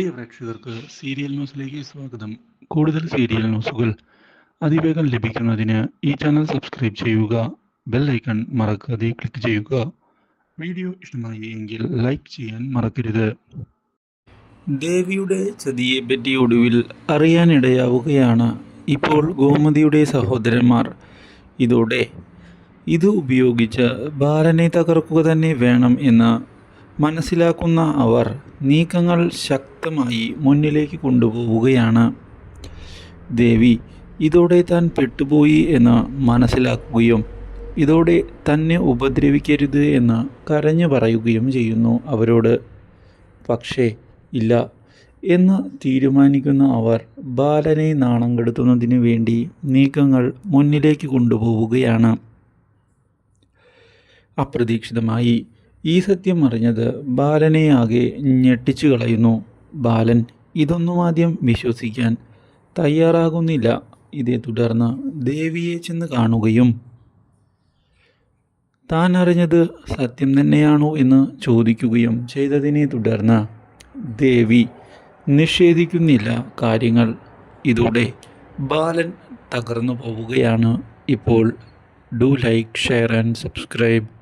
പ്രിയ പ്രേക്ഷകർക്ക് സീരിയൽ ന്യൂസിലേക്ക് സ്വാഗതം. കൂടുതൽ സീരിയൽ ന്യൂസുകൾ അതിവേഗം ലഭിക്കുന്നതിന് ഈ ചാനൽ സബ്സ്ക്രൈബ് ചെയ്യുക ബെൽ ഐക്കൺ മറക്കാതെ ക്ലിക്ക് ചെയ്യുക. വീഡിയോ ഇഷ്ടമായി എങ്കിൽ ലൈക്ക് ചെയ്യാൻ മറക്കരുത്. ദേവിയുടെ ചതിയെപ്പറ്റി ഒടുവിൽ അറിയാനിടയാവുകയാണ് ഇപ്പോൾ ഗോമതിയുടെ സഹോദരന്മാർ. ഇതോടെ ഇത് ഉപയോഗിച്ച് ബാലനെ തകർക്കുക തന്നെ വേണം എന്ന് മനസ്സിലാക്കുന്ന അവർ നീക്കങ്ങൾ ശക്തമായി മുന്നിലേക്ക് കൊണ്ടുപോവുകയാണ്. ദേവി ഇതോടെ താൻ പെട്ടുപോയി എന്ന് മനസ്സിലാക്കുകയും ഇതോടെ തന്നെ ഉപദ്രവിക്കരുത് എന്ന് കരഞ്ഞു പറയുകയും ചെയ്യുന്നു അവരോട്. പക്ഷേ ഇല്ല എന്ന് തീരുമാനിക്കുന്ന അവർ ബാലനെ നാണം കെടുത്തുന്നതിന് വേണ്ടി നീക്കങ്ങൾ മുന്നിലേക്ക് കൊണ്ടുപോവുകയാണ്. അപ്രതീക്ഷിതമായി ഈ സത്യം അറിഞ്ഞത് ബാലനെ ആകെ ഞെട്ടിച്ചു കളയുന്നു. ബാലൻ ഇതൊന്നും ആദ്യം വിശ്വസിക്കാൻ തയ്യാറാകുന്നില്ല. ഇതേ തുടർന്ന് ദേവിയെ ചെന്ന് കാണുകയും താൻ അറിഞ്ഞത് സത്യം തന്നെയാണോ എന്ന് ചോദിക്കുകയും ചെയ്തതിനെ തുടർന്ന് ദേവി നിഷേധിക്കുന്നില്ല കാര്യങ്ങൾ. ഇതോടെ ബാലൻ തകർന്നു പോവുകയാണ്. ഇപ്പോൾ do like share and subscribe.